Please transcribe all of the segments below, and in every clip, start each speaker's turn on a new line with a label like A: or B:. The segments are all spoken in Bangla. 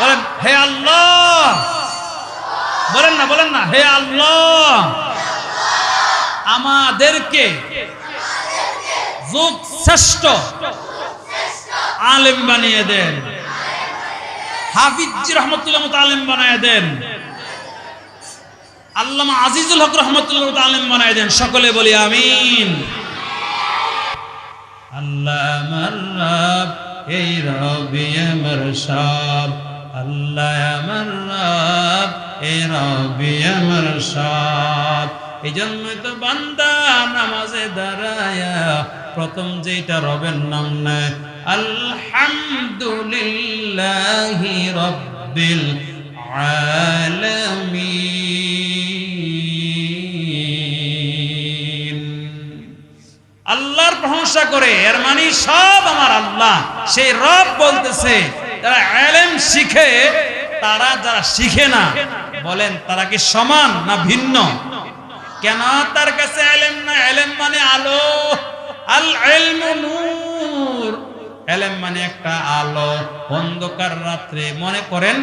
A: বলেন, হে আল্লাহ। বলেন না বলেন না, হে আল্লাহ। আমাদেরকে যুগ শ্রেষ্ঠ আলেম বানিয়ে দেন। হাফিজ রহমতুল্লাহ মতো আলেম বানিয়ে দেন। আল্লামা আজিজুল হক রহমতুল্লাহ মতো আলেম বানিয়ে দেন। সকলে বলি আমিন। আল্লাহ আমার রব, এই রবি আমার সব। আল্লাহ আমার রব, এই রবি আমার সব। এই জন্যই তো বান্দা নামাজে দাঁড়ায়া প্রথম যেটা রবের নাম নেয়, আলহামদুলিল্লাহি রব্বিল আলামিন। প্রশংসা করে, এর মানে সব আমার আল্লাহ। সেই রব বলতেছে, যারা এলেম শিখে, তারা যারা শিখে না, বলেন তারা কি সমান না ভিন্ন? কেন তার কাছে এলেম না? এলেম মানে আলো। আল ইলমু নূর। এলেম মানে একটা আলো। অন্ধকার রাত্রে, মনে করেন,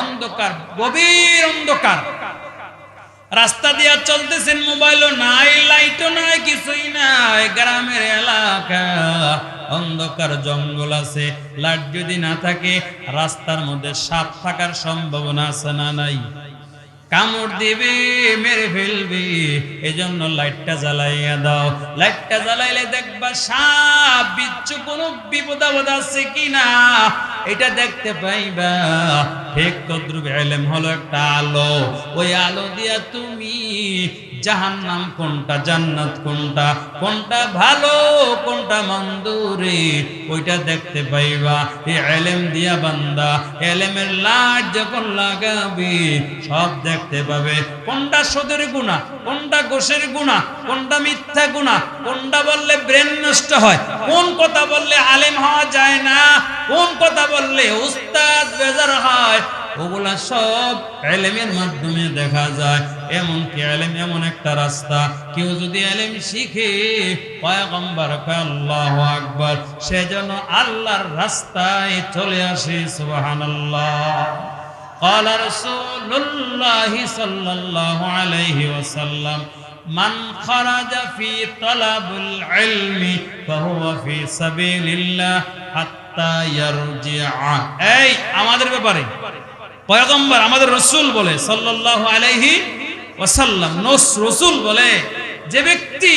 A: অন্ধকার, গভীর অন্ধকার। রাস্তা দিয়া চলতেছেন মোবাইলও নাই, লাইটও নাই, কিছুই নাই। গ্রামের এলাকা, অন্ধকার জঙ্গল আছে। লাইট যদি না থাকে, রাস্তার মধ্যে সাপ থাকার সম্ভাবনা আছে না নাই? কামড় দিবে, মেরে ফেলবে, এজন্য লাইটটা জ্বালাইয়া দাও। লাইটটা জ্বালাইলে দেখবা সাপ, বিচ্ছু কোনো বিপদ আপদ আছে কিনা? এটা দেখতে পাইবা। ঠিক তদ্রুপ এলেম হলো একটা আলো। ওই আলো দিয়া তুমি জাহান্নাম কোনটা, জান্নাত কোনটা কোনটা ভালো, কোনটা মন্দ রে ওইটা দেখতে পাইবা। এলেম দিয়া বান্দা, এলেমের লাট যখন লাগাবে, সব দেখতে পাবে। কোনটা সোদের গুণা কোনটা গোষের গুণা কোনটা মিথ্যা গুণা কোনটা বললে ব্রেন নষ্ট হয়, কোন কথা বললে আলেম হওয়া যায় না, কোন কথা বললে উস্তাদ বেজার হয় ওগুলা সব এলেমের মাধ্যমে দেখা যায় এমন কি এলেম এমন একটা রাস্তা কেউ যদি এলেম শিখে পয়গম্বর আল্লাহ আকবার সে যেন আল্লাহর রাস্তায় চলে আসে সুবহানাল্লাহ قال رسول الله صلى الله عليه وسلم من خرج في طلب العلم فهو في سبيل الله حتى يرجع এই আমাদের ব্যাপারে পয়গম্বর আমাদের রসুল বলে, সাল্লাল্লাহু আলাইহি ওয়াসাল্লাম, নস রসুল বলে, যে ব্যক্তি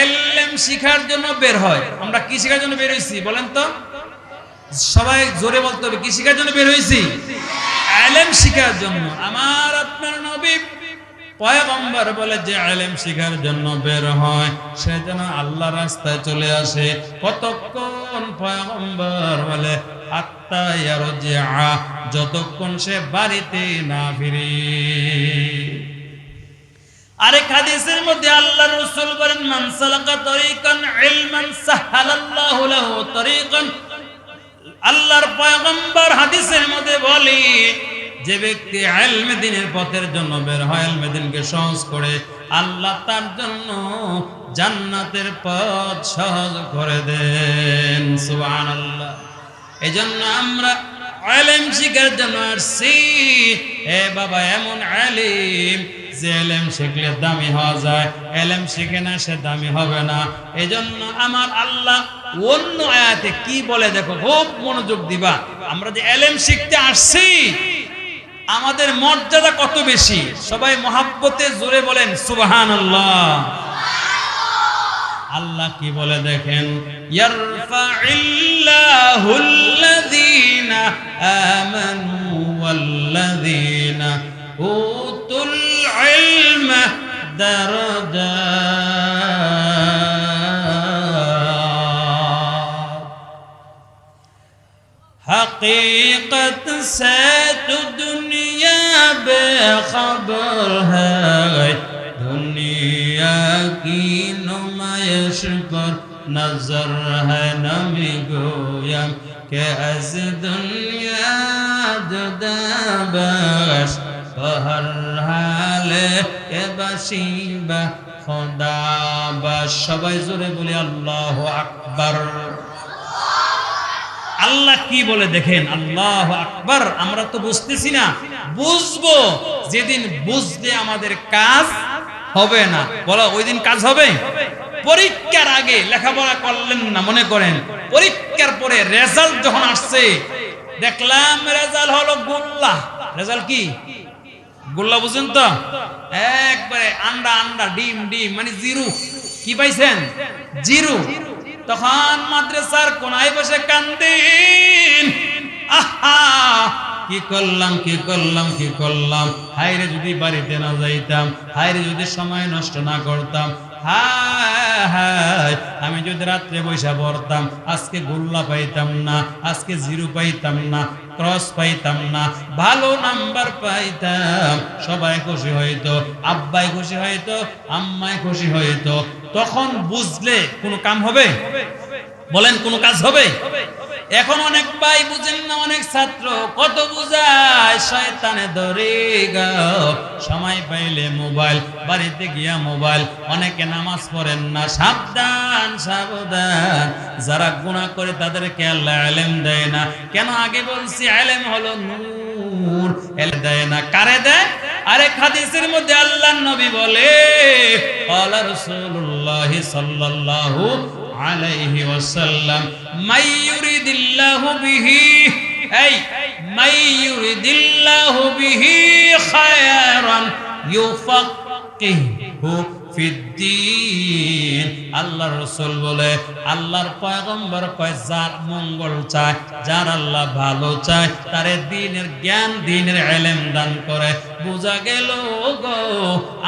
A: এলএম শিখার জন্য বের হয়, আমরা কি শিখার জন্য বের হইছি বলেন তো? সবাই জোরে বলতে হবে, কি শিখার জন্য বের হইছি? এলেম শিখার জন্য। আমার, আপনার নবী পয়গম্বর বলে যে আলেম শিখার জন্য বের হয়, সে যেন আল্লাহ রাস্তায় চলে আসে। কতক্ষণ পয়গম্বর বলে আত্মা যতক্ষণ সে বাড়িতে না ফিরে। আরেক হাদিসের মধ্যে আল্লাহ রাসূল বলেন, মান তরিকান ইলমান সাহালাল্লাহু লাহু তরিকান। আল্লাহর পয়গম্বর হাদিসের মধ্যে বলি, যে ব্যক্তি ইলমে দিনের পথের জন্য বের হয়, ইলমে দিনকে সহজ করে, আল্লাহ তার জন্য জান্নাতের পথ সহজ করে দেন। সুবহানাল্লাহ। এজন্য আমরা আলেম শিখার জন্য আসছি। হে বাবা, এমন আলিম যে এলেম শিখলে দামি হওয়া যায় এলেম শিখে না সে দামি হবে না। এজন্য আমার আল্লাহ অন্য আয়াতে কি বলে দেখো, খুব মনোযোগ দিবা। আমরা যে এলেম শিখতে আসছি, আমাদের মর্যাদা কত বেশি? সবাই মহাব্বতে জোরে বলেন সুবহান আল্লাহ الله كي بوله دكين يرفع الله الذين آمنوا والذين أوتوا العلم درجة حقيقة سات الدنيا بخبرها دنيا كي شکر نظر ہے نمی گویم که از دنیا جدا باش بهر حال এ বাসিবা খোদা বা সবাই জোরে বলি, আল্লাহ আকবার। আল্লাহ কি বলে দেখেন? আল্লাহ আকবার। আমরা তো বুঝতেছি না। বুঝব, যেদিন বুঝলে আমাদের কাজ হবে না। বলো, ওই দিন কাজ হবে? পরীক্ষার আগে লেখাপড়া করলেন না, মনে করেন? পরীক্ষার পরে রেজাল্ট যখন আসছে, দেখলাম রেজাল্ট হলো গোল্লা। রেজাল্ট কি? গোল্লা বুঝেন তো? একবারে আন্ডা আন্ডা, ডিম ডিম মানে জিরো। কি পাইছেন? জিরো। তখন মাদ্রাসার কোনায় বসে কান্দিন। আহা! কি করলাম কি করলাম কি করলাম? হাইরে যদি বাড়িতে না যাইতাম হাইরে যদি সময় নষ্ট না করতাম, হায়! হায়, আমি যদি রাত্রে বৈশা পড়তাম, আজকে গোল্লা পাইতাম না, আজকে জিরো পাইতাম না, ক্রস পাইতাম না, ভালো নাম্বার পাইতাম, সবাই খুশি হইতো, আব্বাই খুশি হইতো, আম্মাই খুশি হইতো, তখন বুঝলে কোনো কাম হবে? বলেন কোনো কাজ হবে? এখন অনেক ভাই বুঝেন না, অনেক ছাত্র, কত বুঝায়, শয়তানে ধরে সময় পাইলে মোবাইল, বাড়িতে গিয়া মোবাইল। অনেকে নামাজ পড়েন না, সাবধান সাবধান। যারা গুণা করে তাদেরকে আল্লাহ আলেম দেয় না। কেন আগে বলছি আলেম হলো নূর, এলে দেয় না। কারে দেয়? আরে হাদিসের মধ্যে আল্লাহ নবী বলে আল্লাহ রাসূলুল্লাহ সাল্লাল্লাহু আলাইহি ওয়াসাল্লাম, মাই ইউরিদিল্লাহু বিহি এই, মাই ইউরিদিল্লাহু বিহি খায়রান ইউফাক্কিহু ফিদ্দিন। আল্লাহর রাসূল বলে, আল্লাহর পয়গম্বর কয়, যার মঙ্গল চায়, যার আল্লাহ ভালো চায়, তারে দিনের জ্ঞান, দিনের ইলম দান করে। বোঝা গেল গো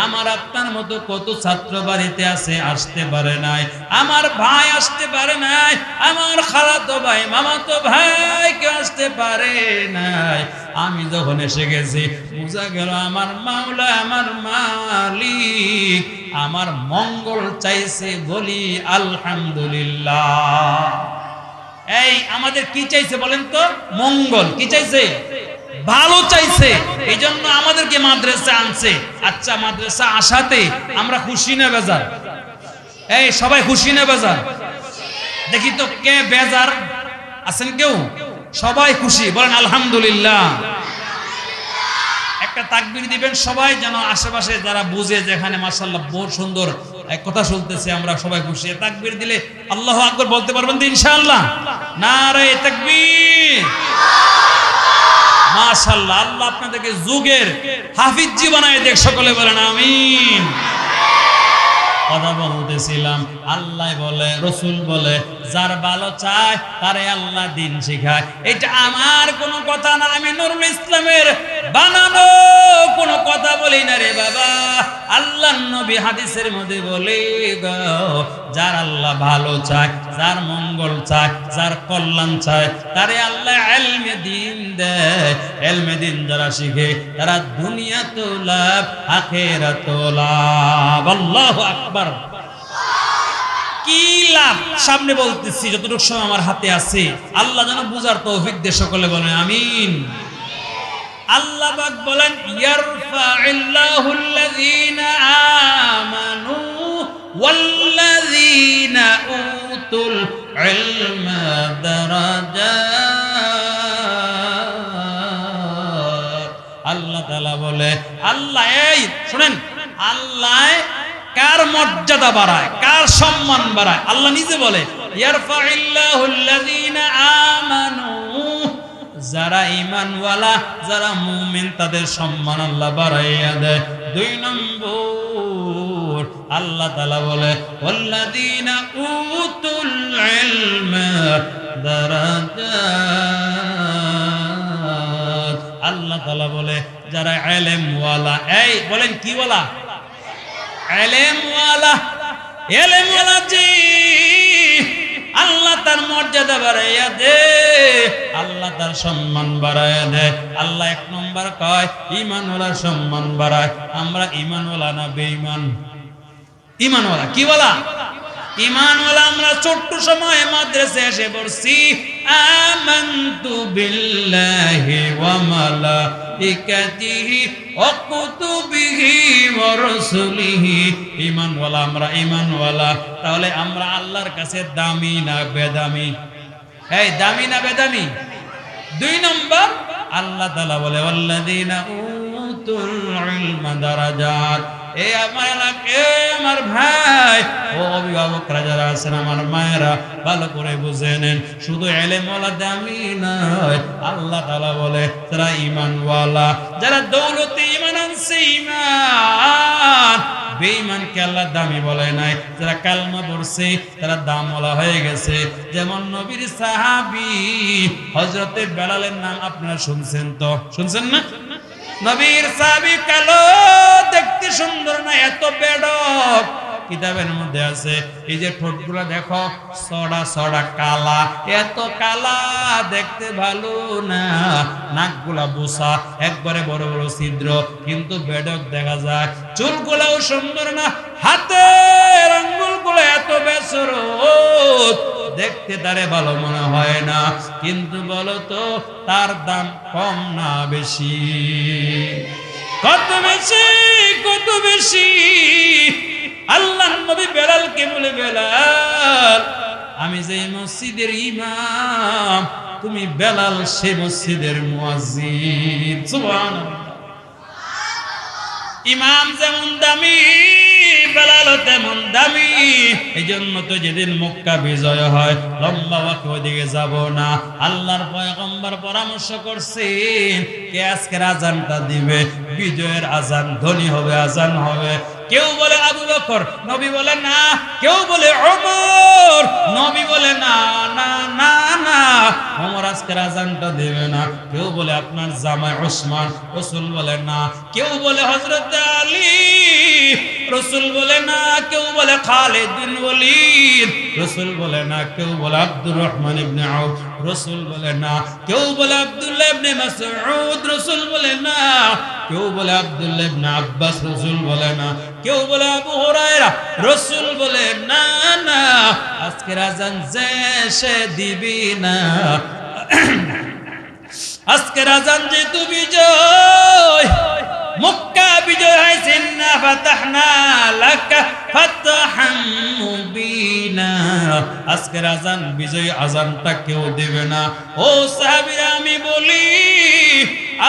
A: আমার আপনার মতো কত ছাত্র বাড়িতে আছে, আসতে পারে নাই। আমার ভাই আসতে পারে নাই, আমার খালাতো ভাই, মামাতো ভাই কেউ আসতে পারে নাই। আমি যখন এসে গেছি, বোঝা গেল আমার মাওলা, আমার মালিক, আমার মঙ্গল চাইছে বলি আলহামদুলিল্লাহ। এই আমাদের কি চাইছে বলেন তো? মঙ্গল, কি চাইছে? ভালো চাইছে। এই জন্য আমাদেরকে মাদ্রাসা আনছে। আচ্ছা মাদ্রাসা আসাতে আমরা খুশি না বেজার? এই, সবাই খুশি না বেজার? দেখি তো কে বেজার? আছেন কেউ? সবাই খুশি, বলেন আলহামদুলিল্লাহ। একটা তাকবির দিবেন সবাই যেন আশেপাশে যারা বুঝে যেখানে মাসাল্লাহ বহুত সুন্দর এক কথা শুনতেছে, আমরা সবাই খুশি। তাকবির দিলে আল্লাহ আকবর বলতে পারবেন তো ইনশাআল্লাহ? না রে তাকবীর। মাশাআল্লাহ, আল্লাহ আপনাদেরকে যুগের হাফিজ বানায় দেখ, সকলে বলেন আমিন। কথা বলতেছিলাম আল্লাহ বলে, রসুল বলে, যার ভালো চায়, তারে আল্লাহ দিন শিখায়। এটা আমার কোনো কথা না, আমি নুরুল ইসলামের বানানো কোনো কথা বলি না রে বাবা। আল্লাহ নবী হাদিসের মধ্যে বলে যার আল্লাহ ভালো চায়, যার মঙ্গল চায়, যার কল্যাণ চায়, তারে আল্লাহ এলমে দিন দেয়। এলমে দিন যারা শিখে, তারা দুনিয়া তো লাভ আখেরা তো লাভ। আল্লাহু আকবার। কি লাভ? সামনে বলতেছি, যতটুকু সময় আমার হাতে আছে, আল্লাহ যেন বুঝার তৌফিক দে সকলে বলেন, আমিন। আল্লাহ পাক বলেন আমানু উতুল ইলমা দারাজাত আল্লাহ তাআলা বলে, আল্লাহ, এই, শুনেন, আল্লাহ কার মর্যাদা বাড়ায়, কার সম্মান বাড়ায়? আল্লাহ নিজে বলে যারা ইমানওয়ালা যারা মুমিন, তাদের সম্মান আল্লাহ বাড়াইয়া দেয়। দুই নম্বর, আল্লাহ তালা বলে, ওয়াল্লাযীনা উতুল আল্লাহ তাআলা বলে, যারা ইলমওয়ালা এই বলেন কি ওয়ালা? এলেমওয়ালা এলেমওয়ালা জি। আল্লাহ তার মর্যাদা বাড়াইয়া দে, আল্লাহ তার সম্মান বাড়াইয়া দে। আল্লাহ এক নম্বর কয় ইমানওয়ালার সম্মান বাড়ায়। আমরা ইমানওয়ালা না বেঈমান? ইমানওয়ালা কি বলা? ইমানওয়ালা আমরা ছোট্ট সময় মাদ্রাসে এসে পড়ছি। আমান্তু বিল্লাহি ওয়া মালাইকাতিহি ওয়া কুতুবিহি ওয়া রাসূলিহি ঈমানওয়ালা, আমরা ঈমানওয়ালা। তাহলে আমরা আল্লাহর কাছে দামি না বেদামি? এই, দামি না বেদামি? দুই নম্বর, আল্লাহ তাআলা বলে, ওয়াল্লাযীনা উতুল ইলমা দারাজাত। আমার ভাই। ও অভিভাবকরা যারা আছেন, আমার মায়েরা, ভালো করে বুঝে নেন। শুধু ওয়ালা দামি নয় আল্লাহ তাআলা বলে, যারা ঈমানওয়ালা, যারা দৌলতে ঈমান আনছে বেঈমানকে আল্লাহ দামি বলে নাই, যারা কালমা পড়ছে, তারা দামওয়ালা হয়ে গেছে। যেমন নবীর সাহাবি, হযরতে বেলালের নাম আপনারা শুনছেন তো? শুনছেন না? নবীর সাহাবী কালো, দেখতে সুন্দর না, এত বেডক কিতাবের মধ্যে আছে, এই যে ঠোঁটগুলো দেখো, সড়া সড়া কালা, এত কালা, দেখতে ভালো না। নাকগুলা বোসা, একবারে বড় বড় ছিদ্র, কিন্তু বেডক দেখা যায়। চুলগুলাও সুন্দর না, হাতের আঙ্গুলগুলো এত বেসর দেখতে তারে ভালো মনে হয় না। কিন্তু বলো তো, তার দাম কম না বেশি? কত বেশি কত বেশি? আল্লাহ নবী বেলালকে বলে, বেলাল, আমি যে মসজিদের ইমাম, তুমি বেলাল সে মসজিদের মুয়াজ্জিন। সুবহানাল্লাহ। ইমাম যেমন দামি বেলাল তেমন দামি। এই জন্য তো যেদিন মক্কা বিজয় হয়, লম্বা ওইদিকে যাব না। আল্লাহর পয়গম্বর পরামর্শ করছেন, কে আজানটা দিবে? বিজয়ের আজান ধ্বনি হবে, আজান হবে। কেউ বলে আবু বকর, নবী বলে না। কেউ বলে ওমর, নবী বলে না না না না। আজানটা দেবে না। কেউ বলে আপনার জামাই ওসমান, রসুল বলে না। কেউ বলে হযরত আলী রসুল বলে, না, কেউ বলে খালিদ বিন ওয়ালিদ। রসুল বলে, না, কেউ বলে আব্দুর রহমান ইবনে আউফ। রসুল বলে, না, কেউ বলে আব্দুল্লাহ ইবনে মাসউদ। রসুল বলে, না, কেউ বলে আব্দুল্লাহ ইবনে আব্বাস। রসুল বলে, না, কেউ বলে আবু হুরায়রা। রসুল বলে, না না আজকের আজান যে সে দিবি না। আজকের আজান যে তু বিজয় মক্কা বিজয় হয়েছে না ফাতাহনা লাকা ফাতহাম মুবিনা। আজকের আজান, বিজয় আজানটা কেউ দেবে না। ও সাহাবীরা, আমি বলি,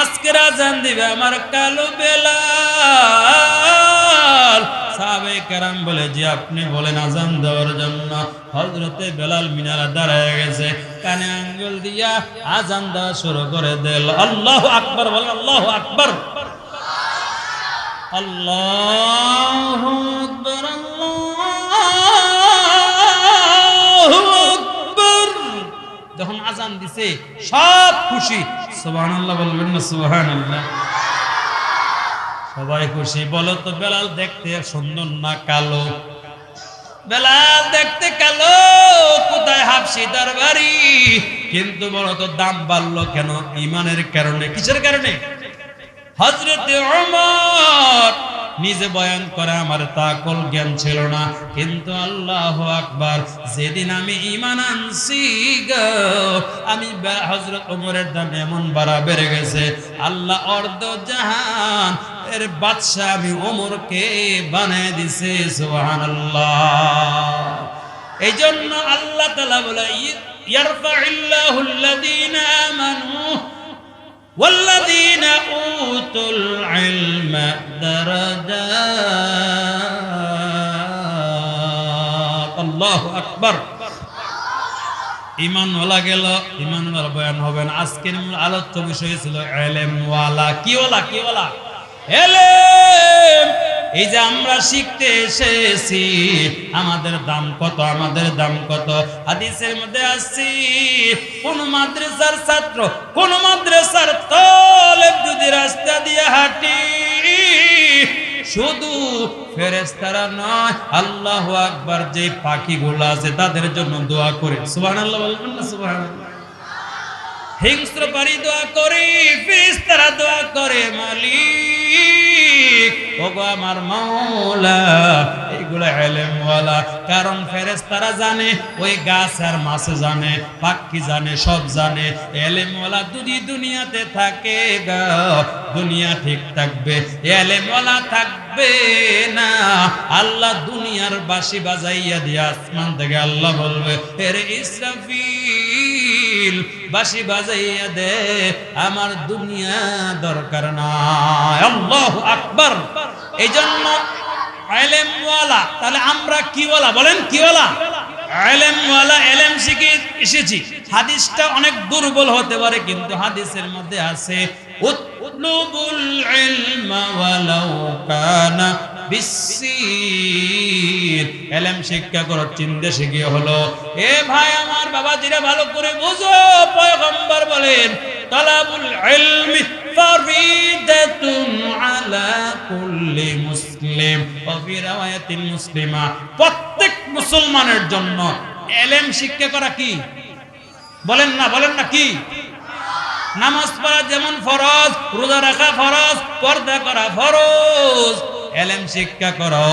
A: আজকের আজান দিবে আমার কালো বেলাল। সাহাবে কেরাম বলে যে আপনি বলেন আজান দেওয়ার জন্য। হজরতে বেলাল মিনারা দাঁড়ায় গেছে। কানে আঙ্গুল দিয়া আজান দেওয়া শুরু করে দিল। আল্লাহ আকবর বলে আল্লাহ আকবর। আল্লাহ আকবর, আল্লাহু যখন আজান দিছে, সব খুশি। সুবহানাল্লাহ বলবেন না, সুবহানাল্লাহ। সবাই খুশি। বলো তো, বেলাল দেখতে সুন্দর না কালো? বেলাল দেখতে কালো, কোথায় হাফসি দরবারি? কিন্তু বলো তো, দাম বাড়লো কেন? ইমানের কারণে, কিসের কারণে? হজরতে ওমর নিজে বয়ান করে, আমার তাকল জ্ঞান ছিল না, কিন্তু আল্লাহ আকবার, যেদিন আমি ইমান আনছি আমি হজরত ওমরের দাম এমন বাড়া বেড়ে গেছে, আল্লাহ অর্ধ জাহান, এর বাদশাহ আমি ওমরকে বানিয়ে দিছে, সুবহানাল্লাহ। এই জন্য আল্লাহ তাআলা বলে ইয়ারফাইল্লাহু আল্লাযীনা আমানু والذين أوتوا العلم درجات الله أكبر ইমান ওলা গেল ইমান বয়ান হবে না আজকের মূল আলোচ্য বিষয় ছিল এলেম ওয়ালা কি ওলা কি ওলা এলেম এই যে আমরা শিখতে এসেছি, আমাদের দাম কত, আমাদের দাম কত? হাদিসের মধ্যে আসছি, কোন মাদ্রাসার ছাত্র, কোন মাদ্রাসার তলেব যদি রাস্তা দিয়ে হাঁটি, শুধু ফেরেস্তারা নয়, আল্লাহ আকবার যে পাখিগুলো আছে, তাদের জন্য দোয়া করে। সুবহানাল্লাহ বলবেন না সুবহানাল্লাহ? হিংস্র পারি দোয়া করে ফেরেস্তারা দোয়া করে, মালিক। ওগো আমার মাওলা। এগুলো এলেমওয়ালা কারণ জানে, ওই গাছ আর মাছ জানে, পাখি জানে, সব জানে। এলেমওয়ালা যদি দুনিয়াতে থাকে দুনিয়া ঠিক থাকবে। এলেমওয়ালা থাকবে না। আল্লাহ দুনিয়ার বাসি বাজাইয়া দিয়ে আসমান থেকে আল্লাহ বলবে এর ইসরাফিল বাসি বাজাইয়া দে, আমার দুনিয়া দরকার না আল্লাহ আকবার। এই জন্য তাহলে আমরা কিওয়ালা? বলেন কিওয়ালা। আলেমওয়ালা এলেম এসেছি। হাদিসটা অনেক দুর্বল হতে পারে, কিন্তু হাদিসের মধ্যে আছে এলেম শিক্ষা করো, চিন্তা শিখিয়ে হলো, এ ভাই আমার বাবা বাবাজিরা ভালো করে বুঝো। বলেন, তালাবুল ফরিদাতুন আলা কুল্লি মুসলিম ফি মুসলিমা প্রত্যেক মুসলমানের জন্য এলেম শিক্ষা করা কি? বলেন না বলেন না কি? নামাজ পড়া যেমন ফরজ, রোজা রাখা ফরজ, পর্দা করা ফরজ, এলেম শিক্ষা করো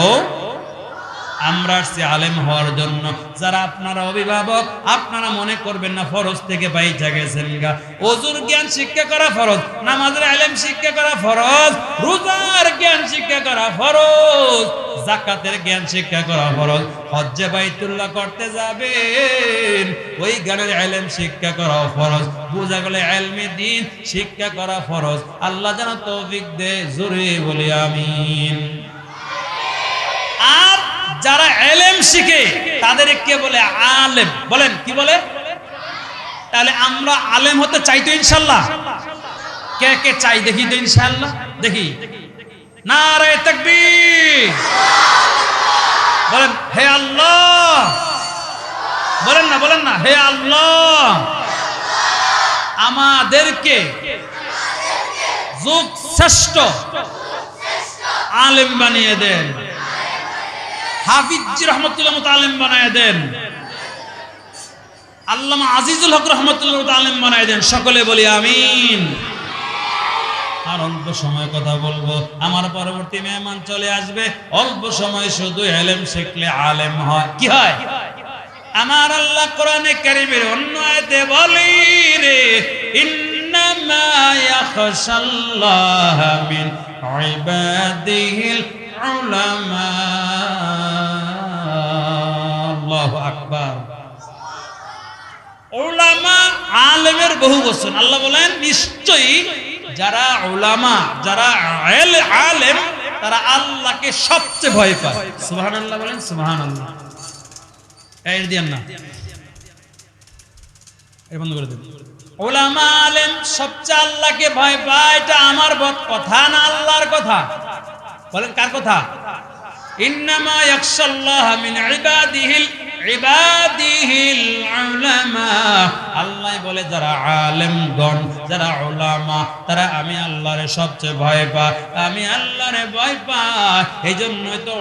A: আমরা আসছি আলেম হওয়ার জন্য। যারা আপনারা অভিভাবক, আপনারা মনে করবেন না ফরজ থেকে বাইচা গেছেন গা। অজুর জ্ঞান শিক্ষা করা ফরজ, নামাজের আলেম শিক্ষা করা ফরজ, রোজার জ্ঞান শিক্ষা করা ফরজ, জাকাতের জ্ঞান শিক্ষা করা ফরজ। হজ্জে বাইতুল্লাহ করতে যাবেন, ওই জ্ঞানের আলেম শিক্ষা করা ফরজ। বোঝা গেলে আলমে দিন শিক্ষা করা ফরজ। আল্লাহ যেন তৌফিক দে জোরে বলি আমিন। যারা এলেম শিখে, তাদেরকে বলে আলেম। বলেন, কি বলে? তাহলে আমরা আলেম হতে চাই তো ইনশাল্লাহ। কে কে চাই দেখি তো ইনশাল্লাহ? দেখি। না রে তাকবীর। বলেন, হে আল্লাহ। বলেন না বলেন না, হে আল্লাহ। আমাদেরকে যুগ শ্রেষ্ঠ আলেম বানিয়ে দেন। হাফিজ রহমতুল্লাহ মতো আলেম বানায় দেন। আল্লামা আজিজুল হক রহমতুল্লাহ মতো আলেম বানায় দেন। সকলে বলি আমিন। আর অল্প সময় কথা বলব। আমার পরবর্তী মেহমান চলে আসবে। অল্প সময় শুধু এলেম শিখলে আলেম হয়। কি হয়? আমার আল্লাহ কোরআনে কারিমের অন্য আয়াতে বলি রে, ইন্নামা ইয়াখশাল্লাহ মিন ইবাদিহিল উলামা। আলেমের বহু বচন। আল্লাহ বলেন, নিশ্চয়ই যারা উলামা, যারা আল- আলেম, তারা আল্লাহকে সবচেয়ে ভয় পায়। সুবহানাল্লাহ বলেন, সুবহানাল্লাহ। এই দিয়েন না। বন্ধ করে দিন। ওলামা আলেম সবচেয়ে আল্লাহকে ভয় পায়, এটা আমার কথা না আল্লাহর কথা? বলেন, কার কথা? ইবাদিহিল ইবাদিহিল উলামা। আল্লাহ বলে, যারা আলেমগণ, যারা তারা আমি আল্লাহরে সবচেয়ে ভয় আমি আল্লাহরে ভয় তো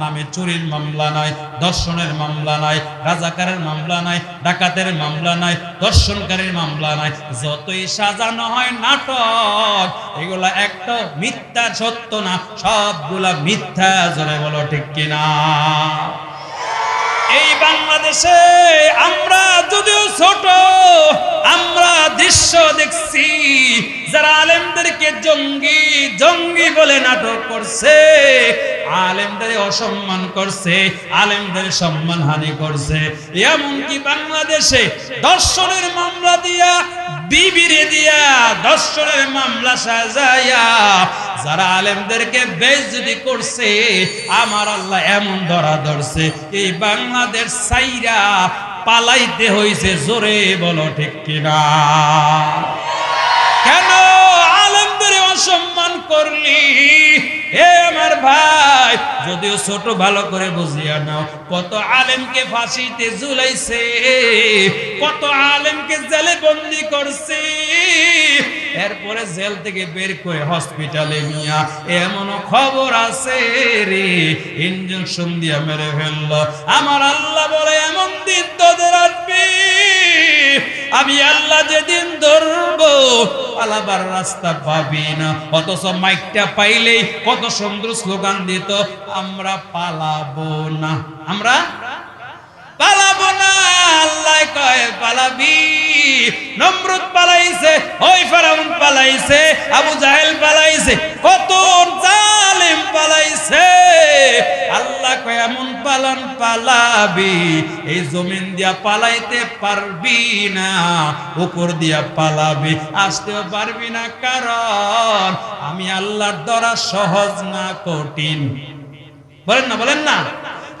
A: নামে চুরির মামলা নয় দর্শনের মামলা নয় রাজাকারের মামলা নয় ডাকাতের মামলা নয় দর্শনকারীর মামলা নয় যতই সাজানো হয় নাটক, এগুলা একটা মিথ্যা সত্য না, সবগুলা মিথ্যা জোরে বলো ঠিক কিনা? এই বাংলাদেশে আমরা যদিও ছোট আমরা দৃশ্য দেখছি যারা আলেমদেরকে জঙ্গি জঙ্গি বলে নাটক করছে, আলেমদের অসম্মান করছে, আলেমদের সম্মান হানি করছে। এমনকি বাংলাদেশে দর্শনের মামলা দিয়া, বিবিরে দিয়া দর্শনের মামলা সাজাইয়া যারা আলেমদেরকে বেজতি করছে, আমার আল্লাহ এমন ধরা ধরছে। এই বাংলাদেশ সাইরা পালাইতে হইছে, জোরে বলো ঠিক কিনা? অসম্মান করলি। হে আমার ভাই, যদিও ছোট, ভালো করে বুঝিয়া নাও। কত আলেমকে ফাঁসিতে ঝুলাইছে, কত আলেমকে জেলে বন্দি করছে। এরপরে জেল থেকে বের করে হসপিটালে নিয়া এমন খবর আছে রে ইঞ্জেকশন দিয়া মেরে ফেলল। আমার আল্লাহ বলে, এমন দিন তোদের আসবে। আমি আল্লাহ যেদিন ধরবো, পালাবার রাস্তা পাবি না। অথচ মাইকটা পাইলেই কত সুন্দর স্লোগান দিত, আমরা পালাবো না। আমরা পালাবো না, আল্লাহ কয় পালাবি। নমরুদ পালাইছে, ওই ফেরাউন পালাইছে, আবু জাহেল পালাইছে, কত জালেম পালাইছে। আল্লাহ কয়, এমন পালন পালাবি, এই জমিন দিয়া পালাইতে পারবি না, উপর দিয়া পালাবি, আসতেও পারবি না, কারণ আমি আল্লাহর দ্বারা সহজ না, কঠিন। বলেন না বলেন না।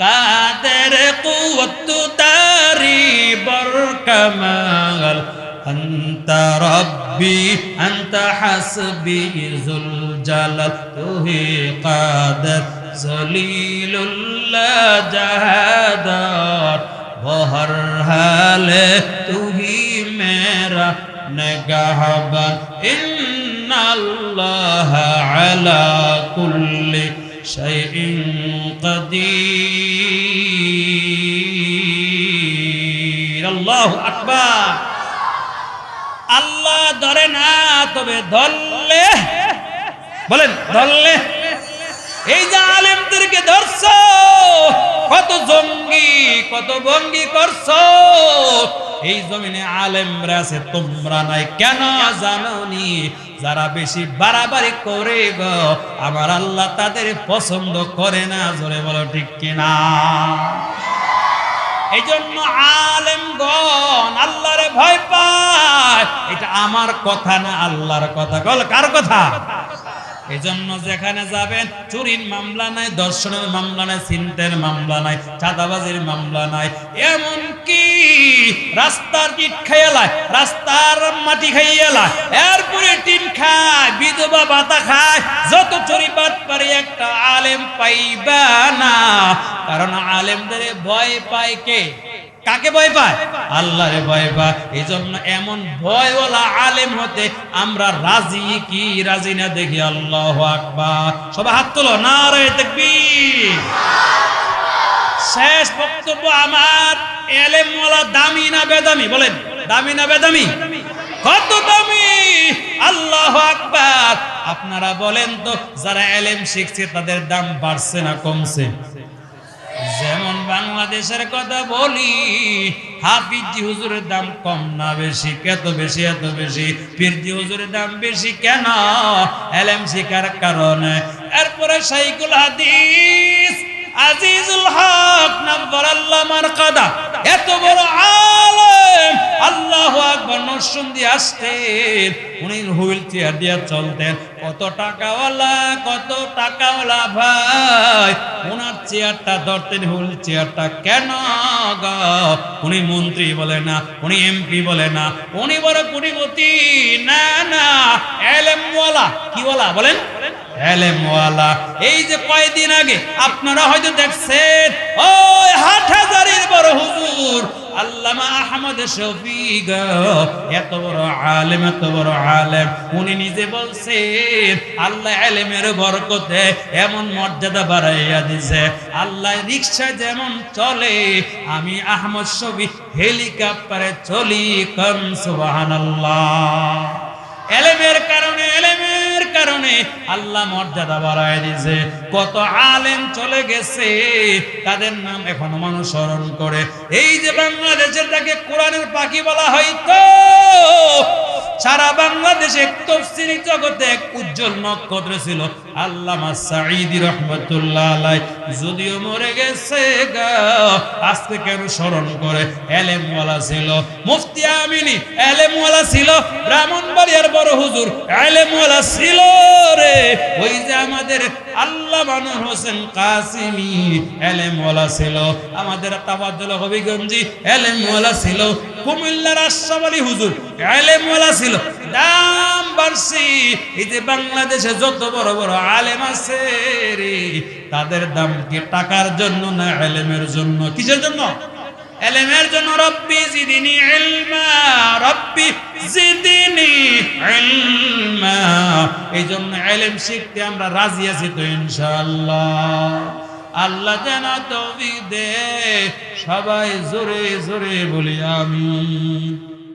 A: কাদের কুওয়াত তারি বরকমাল أنت ربي أنت حسبي ذو الجلال তুহি قادر জলিল জাহাদার বহর হালে তুহি মেরা নগাহবান ইন্নাল্লাহ আলা কুল্লি শাইইন কাদির। আল্লাহু আকবার। আল্লাহ ধরে না, তবে ধরলে। বলেন, ধরলে। এই যে আলেমদেরকে ধরছ, কত জঙ্গি, কত ভঙ্গি করছ, এই জমিনে আলেমরা আছে, তোমরা নাই। কেন জাননি? যারা বেশি বাড়াবাড়ি করে গো, আমার আল্লাহ তাদের পছন্দ করে না, জোরে বলো ঠিক কিনা? এই জন্য আলেমগণ আল্লাহরে ভয় পায়। এটা আমার কথা না, আল্লাহর কথা। বল কার কথা? এই জন্য যেখানে যাবেন, চুরির মামলা নাই, দর্শনের মামলা নাই, চিন্তের মামলা নাই, চাঁদাবাজির মামলা নাই। এমন কি রাস্তার ইট খাইয়ালায় রাস্তার মাটি খাইয়ালায় এরপরে টিন খায়, বিধবা বাতা খায়, যত চুরি বাদ পারে একটা আলেম পাইবা না। কারণ আলেমদের ভয় পায় কে? কাকে ভয় পায়? আল্লাহরে ভয় পায়। এই জন্য এমন ভয়ওয়ালা আলেম হতে আমরা রাজি কি, রাজি না দেখি? আল্লাহ আকবার। সবাই হাত তোলো। না রে দেখবি শেষ বক্তব্য আমার। এলেমওয়ালা দামি না বেদামি? বলেন, দামি না বেদামি? কত দামি? আল্লাহ আকবার। আপনারা বলেন তো, যারা এলেম শিখছে তাদের দাম বাড়ছে না কমছে? বাংলাদেশের কথা বলি, হাফিজি হুজুরের দাম কম না বেশি কত বেশি, এত বেশি? পীরজি হুজুরের দাম বেশি কেন? এলএম শিকার কারণে। এরপরে সাইকুল হাদিস আজিজুল হক, নাব্বার আল্লাহ মারকাদা এত বড় আলেম, আল্লাহ আকবার নরসুন দিয়ে আসতেন, উনি হুইল চেয়ার দিয়ে চলতেন। কত টাকাওয়ালা কত টাকাওয়ালা ভাই ওনার চেয়ারটা ধরতেন, হুইল চেয়ারটা কেন উনি মন্ত্রী বলে না, উনি এমপি বলে না, উনি বড় কোটিপতি, না না, এলেমওয়ালা কি বলা বলেন? এলেমওয়ালা, এই যে কয়দিন আগে আপনারা হয়তো দেখছেন, ওই হাটহাজারির বড় হুজুর এত বড় আলেম, এত বড় আলেম। উনি নিজে আল্লাহ এমন মর্যাদা বাড়াইয়া দিছে। আল্লাহ রিক্সা যেমন চলে, আমি আহমদ শফি হেলিকপ্টারে চলি, কম সুবহানাল্লাহ। এলেমের কারণে এলেমের কারণে আল্লাহ মর্যাদা বাড়ায় দিয়েছে। কত আলেম চলে গেছে, তাদের নাম এখনও মানুষ স্মরণ করে। এই যে বাংলাদেশের তাকে কোরআনের পাখি বলা হয় হয়তো সারা বাংলাদেশে তফসিলি জগতে এক উজ্জ্বল নক্ষত্র ছিল। আল্লামা সাঈদি রহমতুল্লাহ আলাই, যদিও মরে গেছে গা, আজকে কেন স্মরণ করে? এলেমওয়ালা ছিল। মুফতি আমিনী এলেমওয়ালা ছিল। ব্রাহ্মণবাড়িয়ার বড় হুজুর এলেমওয়ালা ছিল রে। ওই যে আমাদের আল্লাহ মানুর হোসেন কাসিমি এলেমওয়ালা ছিল। আমাদের তাবাদুল হবিগঞ্জি এলেমওয়ালা ছিল। কুমিল্লার আশরাফ আলী হুজুর এলেমওয়ালা ছিল। দাম বাড়ছি। এই যে বাংলাদেশে যত বড় বড় আলেম আছে তাদের দাম কি টাকার জন্য না এলেমের জন্য? কিসের জন্য? এলেমের জন্য, রব্বি জিদিনি ইলমা, রব্বি জিদিনি ইলমা। এই জন্য এলেম শিখতে আমরা রাজি আছি তো, ইনশাআল্লাহ। আল্লাহ যেন তৌফিক দে সবাই জোরে জোরে বলি, আমিন।